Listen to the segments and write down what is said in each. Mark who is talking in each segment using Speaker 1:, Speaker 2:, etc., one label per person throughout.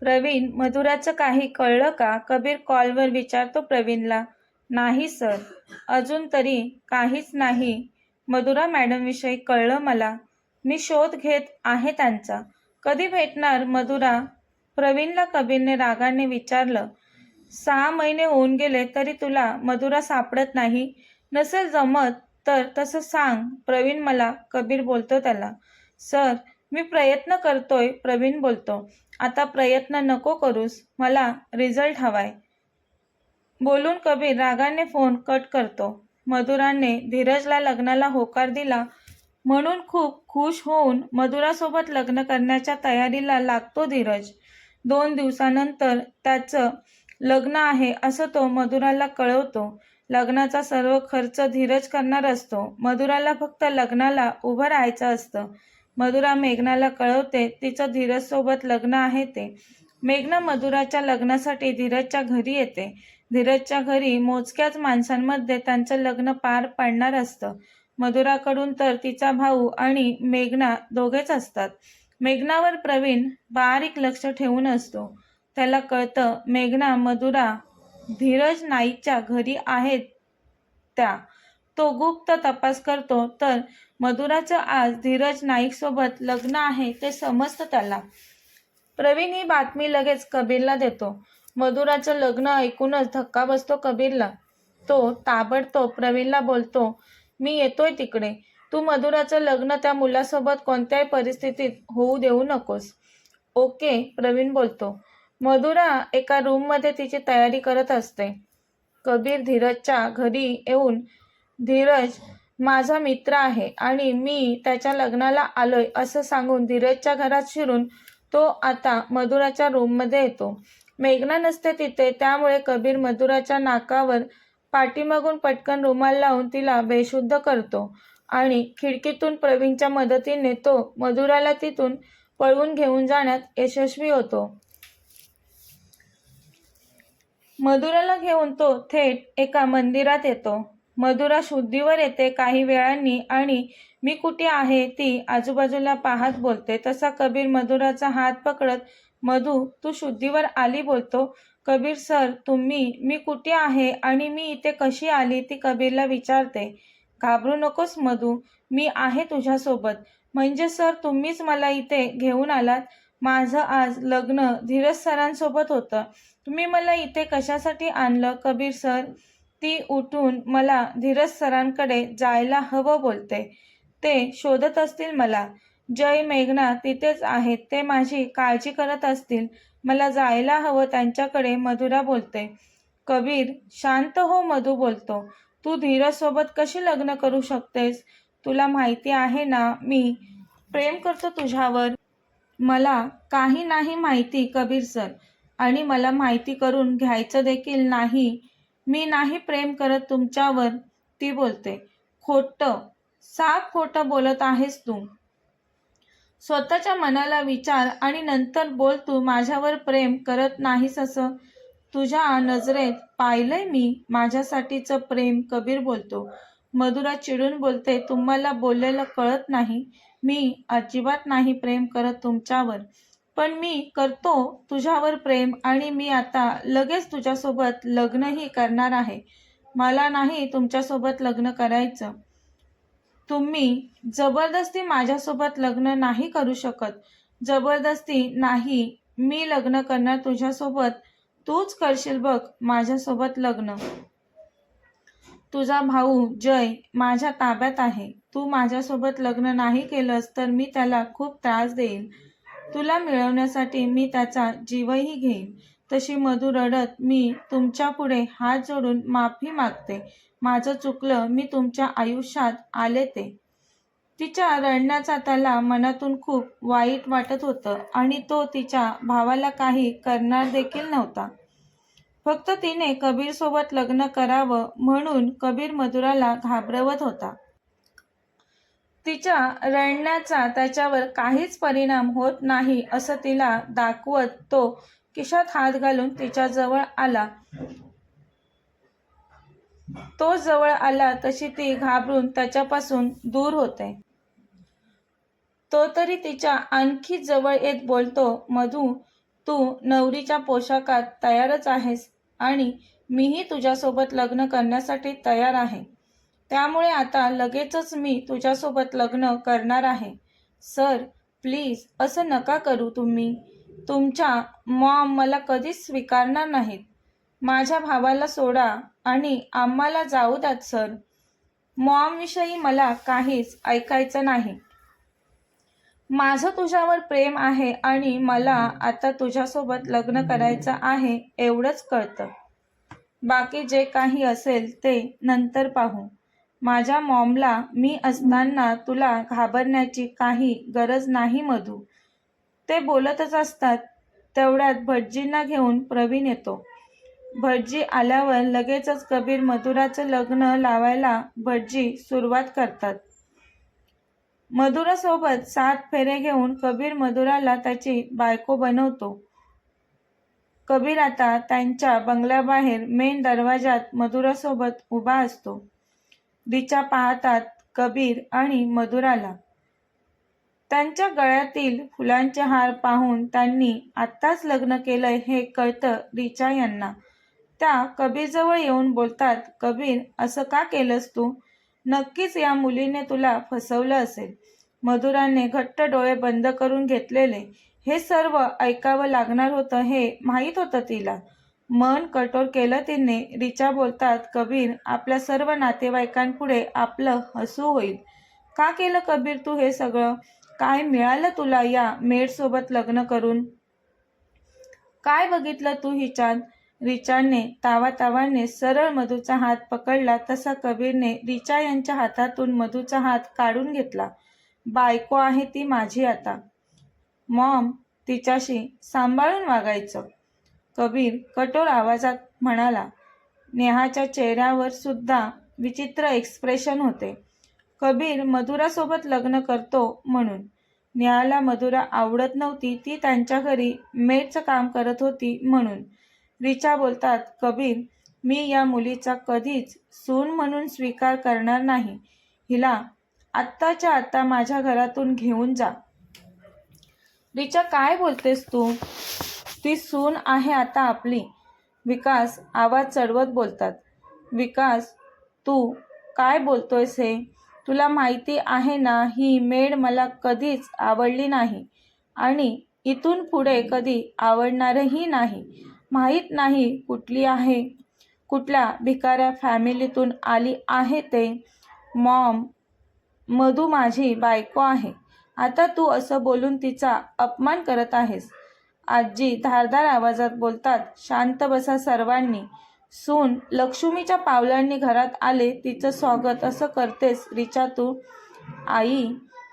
Speaker 1: प्रवीण मधुराचं काही कळलं का? कबीर कॉलवर विचारतो प्रवीणला. नाही सर. अजून तरी काहीच नाही. मधुरा मॅडमविषयी कळलं मला. मी शोध घेत आहे त्यांचा. कधी भेटणार मधुरा? प्रवीणला कबीरने रागाने विचारलं. सहा महिने होऊन गेले तरी तुला मधुरा सापडत नाही. नसेल जमत तर तसं सांग. प्रवीण मला कबीर बोलतो त्याला. सर मी प्रयत्न करतोय प्रवीण बोलतो. आता प्रयत्न नको करूस मला रिझल्ट हवाय. बोलून कबीर रागाने फोन कट करतो. मधुराने धीरजला लग्नाला होकार दिला. म्हणून खूप खुश होऊन मधुरासोबत लग्न करण्याच्या तयारीला लागतो धीरज. दोन दिवसानंतर त्याचं लग्न आहे असं तो मधुराला कळवतो. लग्नाचा सर्व खर्च धीरज करणार असतो. मधुराला फक्त लग्नाला उभं राहायचं असतं. मधुरा मेघनाला कळवते तिचं धीरजसोबत लग्न आहे ते. मेघना मधुराच्या लग्नासाठी धीरजच्या घरी येते. धीरजच्या घरी मोजक्याच माणसांमध्ये त्यांचं लग्न पार पडणार असतं. मधुराकडून तर तिचा भाऊ आणि मेघना दोघेच असतात. मेघनावर प्रवीण बारीक लक्ष ठेवून असतो. त्याला कळतं मेघना मधुरा धीरज नाईकच्या घरी आहेत त्या. तो गुप्त तपास करतो तर मधुराचं आज धीरज नाईकसोबत लग्न आहे ते समजतं त्याला. प्रवीण ही बातमी लगेच कबीरला देतो. मधुराचं लग्न ऐकूनच धक्का बसतो कबीरला. तो ताबडतोब प्रवीणला बोलतो मी येतोय तिकडे. तू मधुराचं लग्न त्या मुलासोबत कोणत्याही परिस्थितीत होऊ देऊ नकोस. ओके प्रवीण बोलतो. मधुरा एका रूममध्ये तिची तयारी करत असते. कबीर धीरजच्या घरी येऊन धीरज माझा मित्र आहे आणि मी त्याच्या लग्नाला आलोय असं सांगून धीरजच्या घरात शिरून तो आता मधुराच्या रूममध्ये येतो. मेघना नसते तिथे त्यामुळे कबीर मधुराच्या नाकावर पाठीमागून पटकन रुमाल लावून तिला बेशुद्ध करतो आणि खिडकीतून प्रवीणच्या मदतीने तो मधुराला तिथून पळवून घेऊन जाण्यात यशस्वी होतो. मधुराला घेऊन तो थेट एका मंदिरात येतो. मधुरा शुद्धीवर येते काही वेळांनी आणि मी कुठे आहे ती आजूबाजूला पाहत बोलते. तसा कबीर मधुराचा हात पकडत मधू तू शुद्धीवर आली बोलतो. कबीर सर तुम्ही मी कुठे आहे आणि मी इथे कशी आली ती कबीरला विचारते. घाबरू नकोस मधू मी आहे तुझ्यासोबत. म्हणजे सर तुम्हीच मला इथे घेऊन आलात. माझं आज लग्न धीरज सरांसोबत होतं. तुम्ही मला इथे कशासाठी आणलं? कबीर सर ती उठून मला धीरज सरांकडे जायला हवं बोलते. ते शोधत असतील मला. जय मेघना तिथेच आहेत. ते माझी काळजी करत असतील. मला जायला हवं त्यांच्याकडे मधुरा बोलते. कबीर शांत हो मधू बोलतो. तू धीरजसोबत कशी लग्न करू शकतेस? तुला माहिती आहे ना मी प्रेम करतो तुझ्यावर. मला काही नाही माहिती कबीर सर. आणि मला माहिती करून घ्यायचं देखील नाही. मी नाही प्रेम करत तुमच्यावर ती बोलते. खोटं साफ खोटं बोलत आहेस तू. स्वतःच्या मनाला विचार आणि नंतर बोल तू माझ्यावर प्रेम करत नाहीस असं. तुझ्या नजरेत पाहिलंय मी माझ्यासाठीचं प्रेम कबीर बोलतो. मधुरा चिडून बोलते तुम्हाला बोललेलं कळत नाही. मी अजिबात नाही प्रेम करत तुमच्यावर. पण मी करतो तुझ्यावर प्रेम आणि मी आता लगेच तुझ्यासोबत लग्नही करणार आहे. मला नाही तुमच्यासोबत लग्न करायचं. तुम्ही जबरदस्ती माझ्यासोबत लग्न नाही करू शकत. जबरदस्ती नाही मी लग्न करणार तुझ्यासोबत. तूच करशील बघ माझ्यासोबत लग्न. तुझा भाऊ जय माझ्या ताब्यात आहे. तू माझ्यासोबत लग्न नाही केलंस तर मी त्याला खूप त्रास देईन. तुला मिळवण्यासाठी मी त्याचा जीवही घेईन. तशी मधू रडत मी तुमच्यापुढे हात जोडून माफी मागते. माझं चुकलं मी तुमच्या आयुष्यात आले ते तिच्या रडण्याचा त्याला मनातून खूप वाईट वाटत होतं आणि तो तिच्या भावाला काही करणार देखील नव्हता. फक्त तिने कबीरसोबत लग्न करावं म्हणून कबीर मधुराला घाबरवत होता. तिच्या रडण्याचा त्याच्यावर काहीच परिणाम होत नाही असं तिला दाखवत तो किशात हात घालून तिच्या जवळ आला. तो जवळ आला तशी ती घाबरून त्याच्यापासून दूर होते. तो तरी तिच्या आणखी जवळ येत बोलतो मधू तू नवरीच्या पोशाखात तयारच आहेस आणि मीही तुझ्यासोबत लग्न करण्यासाठी तयार आहे. त्यामुळे आता लगेचच मी तुझ्यासोबत लग्न करणार आहे. सर प्लीज असं नका करू तुम्ही. तुमच्या मॉम मला कधीच स्वीकारणार नाहीत. माझ्या भावाला सोडा आणि आम्हाला जाऊ द्यात सर. मॉमविषयी मला काहीच ऐकायचं नाही. माझं तुझ्यावर प्रेम आहे आणि मला आता तुझ्यासोबत लग्न करायचं आहे एवढंच कळतं. बाकी जे काही असेल ते नंतर पाहू. माझ्या मॉमला मी असताना तुला घाबरण्याची काही गरज नाही मधू. ते बोलतच असतात. तेवढ्यात भटजींना घेऊन प्रवीण येतो. भटजी आल्यावर लगेचच कबीर मधुराचं लग्न लावायला भटजी सुरुवात करतात. मधुरासोबत सात फेरे घेऊन कबीर मधुराला त्याची बायको बनवतो. कबीर आता त्यांच्या बंगल्याबाहेर मेन दरवाजात मधुरासोबत उभा असतो. रिचा पाहतात कबीर आणि मधुराला. त्यांच्या गळ्यातील फुलांचे हार पाहून त्यांनी आत्ताच लग्न केलंय हे कळतं रिचा यांना. त्या कबीरजवळ येऊन बोलतात कबीर असं का केलंस तू? नक्कीच या मुलीने तुला फसवलं असेल. मधुराने घट्ट डोळे बंद करून घेतलेले. हे सर्व ऐकावं लागणार होतं हे माहीत होतं तिला. मन कठोर केलं तिने. रिचा बोलतात कबीर आपल्या सर्व नातेवाईकांपुढे आपलं हसू होईल. का केलं कबीर तू हे सगळं? काय मिळालं तुला या मेडसोबत लग्न करून? काय बघितलं तू हिच्यात रिचाने तावातावाने सरळ मधूचा हात पकडला. तसा कबीरने रिचा यांच्या हातातून मधूचा हात काढून घेतला. बायको आहे ती माझी आता. मॉम तिच्याशी सांभाळून वागायचं. कबीर कठोर आवाजात म्हणाला नेहाच्या चेहऱ्यावर सुद्धा विचित्र एक्सप्रेशन होते. कबीर मधुरासोबत लग्न करतो म्हणून. नेहाला मधुरा आवडत नव्हती ती त्यांच्या घरी मेडचं काम करत होती म्हणून. रिचा बोलतात कबीर मी या मुलीचा कधीच सून म्हणून स्वीकार करणार नाही. हिला आत्ताच्या आत्ता माझ्या घरातून घेऊन जा. रिचा काय बोलतेस तू? ती सून आहे आता आपली. विकास आवाज चढवत बोलतात. विकास तू काय बोलतोयस हे? तुला माहिती आहे ना ही मेड मला कधीच आवडली नाही. आणि इथून पुढे कधी आवडणारही नाही. माहीत नाही कुठली आहे. कुठल्या भिकाऱ्या फॅमिलीतून आली आहे ते. मॉम मधू माझी बायको आहे. आता तू असं बोलून तिचा अपमान करत आहेस. आजी धारदार आवाजात बोलतात शांत बसा सर्वांनी. सून लक्ष्मीच्या पावलांनी घरात आले तिचं स्वागत असं करतेस रिचा तू? आई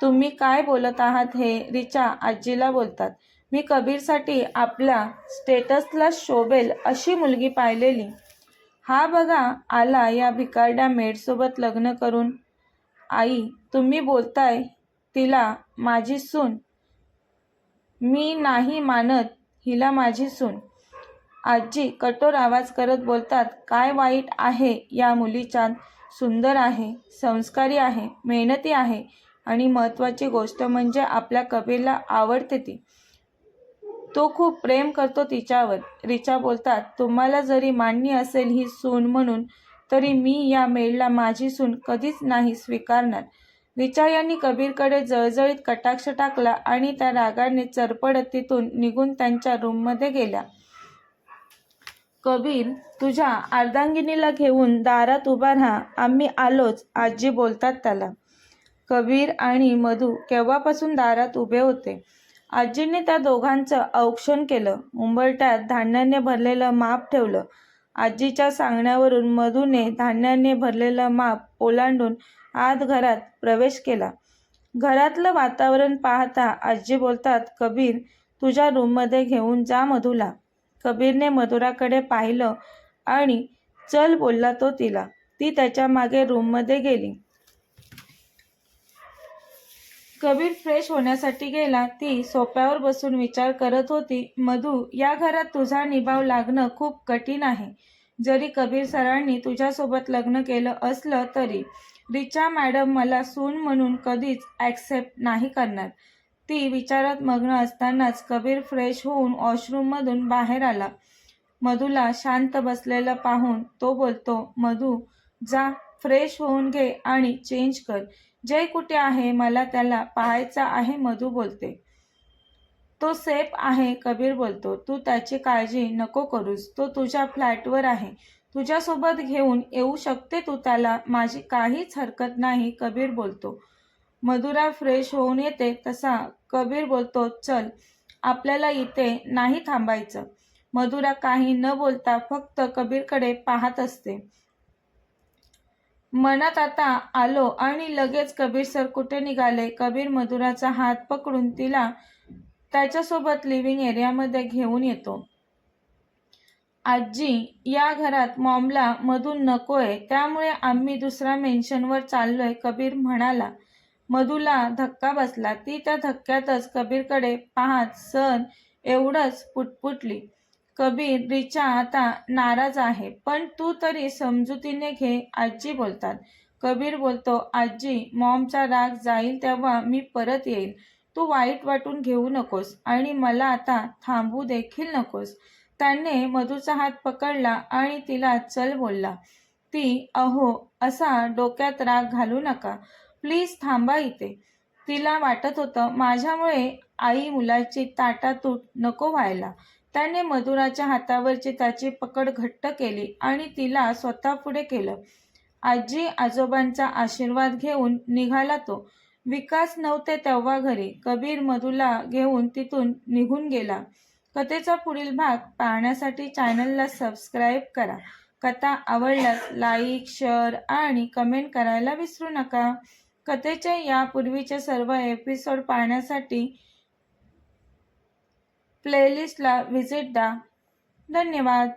Speaker 1: तुम्ही काय बोलत आहात हे? रिचा आजीला बोलतात मी कबीरसाठी आपल्या स्टेटसला शोभेल अशी मुलगी पाहिलेली. हा बघा आला या भिकारड्या मेडसोबत लग्न करून. आई तुम्ही बोलताय तिला माझी सून मी नाही मानत हिला माझी सून. आजी कठोर आवाज करत बोलतात काय वाईट आहे या मुलीच्यात सुंदर आहे संस्कारी आहे मेहनती आहे आणि महत्त्वाची गोष्ट म्हणजे आपल्या कबीरला आवडते ती. तो खूप प्रेम करतो तिच्यावर. रिचा बोलतात तुम्हाला जरी मान्य असेल ही सून म्हणून तरी मी या मेळला माझी सून कधीच नाही स्वीकारणार. विचार यांनी कबीरकडे जळजळीत कटाक्ष टाकला आणि त्या रागाने चरपडत तिथून निघून त्यांच्या रूममध्ये गेल्या. कबीर तुझ्या अर्धांगिनीला घेऊन दारात उभा राहा. आम्ही आलोच. आजी बोलतात त्याला. कबीर आणि मधू केव्हापासून दारात उभे होते? आजींनी त्या दोघांचं औक्षण केलं. उंबरट्यात धान्याने भरलेलं माप ठेवलं. आजीच्या सांगण्यावरून मधूने धान्याने भरलेलं माप ओलांडून आत घरात प्रवेश केला. घरातलं वातावरण पाहता आजी बोलतात कबीर तुझ्या रूममध्ये घेऊन जा मधुला. कबीरने मधुराकडे पाहिलं आणि चल बोलला तो तिला. ती त्याच्यामागे रूममध्ये गेली. कबीर फ्रेश होण्यासाठी गेला. ती सोप्यावर बसून विचार करत होती मधू या घरात तुझा निभाव लागणं खूप कठीण आहे. जरी कबीर सरांनी तुझ्यासोबत लग्न केलं असलं तरी रिचा मॅडम मला सून म्हणून कधीच ॲक्सेप्ट नाही करणार. ती विचारात मग्न असतानाच कबीर फ्रेश होऊन वॉशरूममधून बाहेर आला. मधूला शांत बसलेलं पाहून तो बोलतो मधू जा फ्रेश होऊन घे आणि चेंज कर. जय कुठे आहे? मला त्याला पाहायचा आहे मधू बोलते. तो सेफ आहे कबीर बोलतो. तू त्याची काळजी नको करूस. तो तुझ्या फ्लॅटवर आहे. तुझ्यासोबत घेऊन येऊ शकते तू त्याला? माझी काहीच हरकत नाही कबीर बोलतो. मधुरा फ्रेश होऊन येते. तसा कबीर बोलतो चल आपल्याला इथे नाही थांबायचं. मधुरा काही न बोलता फक्त कबीरकडे पाहत असते. मनात आता आलो आणि लगेच कबीर सर कुठे निघाले? कबीर मधुराचा हात पकडून तिला त्याच्यासोबत लिव्हिंग एरियामध्ये घेऊन येतो. आजी या घरात मॉमला मधून नकोय त्यामुळे आम्ही दुसऱ्या मेन्शनवर चाललोय कबीर म्हणाला. मधूला धक्का बसला. ती त्या धक्क्यातच कबीरकडे पाहत सर एवढंच पुटपुटली. कबीर रिचा आता नाराज आहे पण तू तरी समजुतीने घे आजी बोलतात. कबीर बोलतो आजी मॉमचा राग जाईल तेव्हा मी परत येईल. तू वाईट वाटून घेऊ नकोस आणि मला आता थांबू देखील नकोस. त्याने मधूचा हात पकडला आणि तिला चल बोलला. ती अहो असा डोक्यात राग घालू नका. प्लीज थांबा इथे. तिला वाटत होतं माझ्यामुळे आई मुलाची ताटातूट नको व्हायला. त्याने मधुराच्या हातावरची त्याची पकड घट्ट केली आणि तिला स्वतः पुढे केलं. आजी आजोबांचा आशीर्वाद घेऊन निघाला तो. विकास नव्हते तेव्हा घरी. कबीर मधूला घेऊन तिथून निघून गेला. कथेचा पुढील भाग पाहण्यासाठी चॅनलला सबस्क्राईब करा. कथा आवडल्यास लाईक शेअर आणि कमेंट करायला विसरू नका. कथेचे यापूर्वीचे सर्व एपिसोड पाहण्यासाठी प्लेलिस्टला व्हिजिट द्या. धन्यवाद.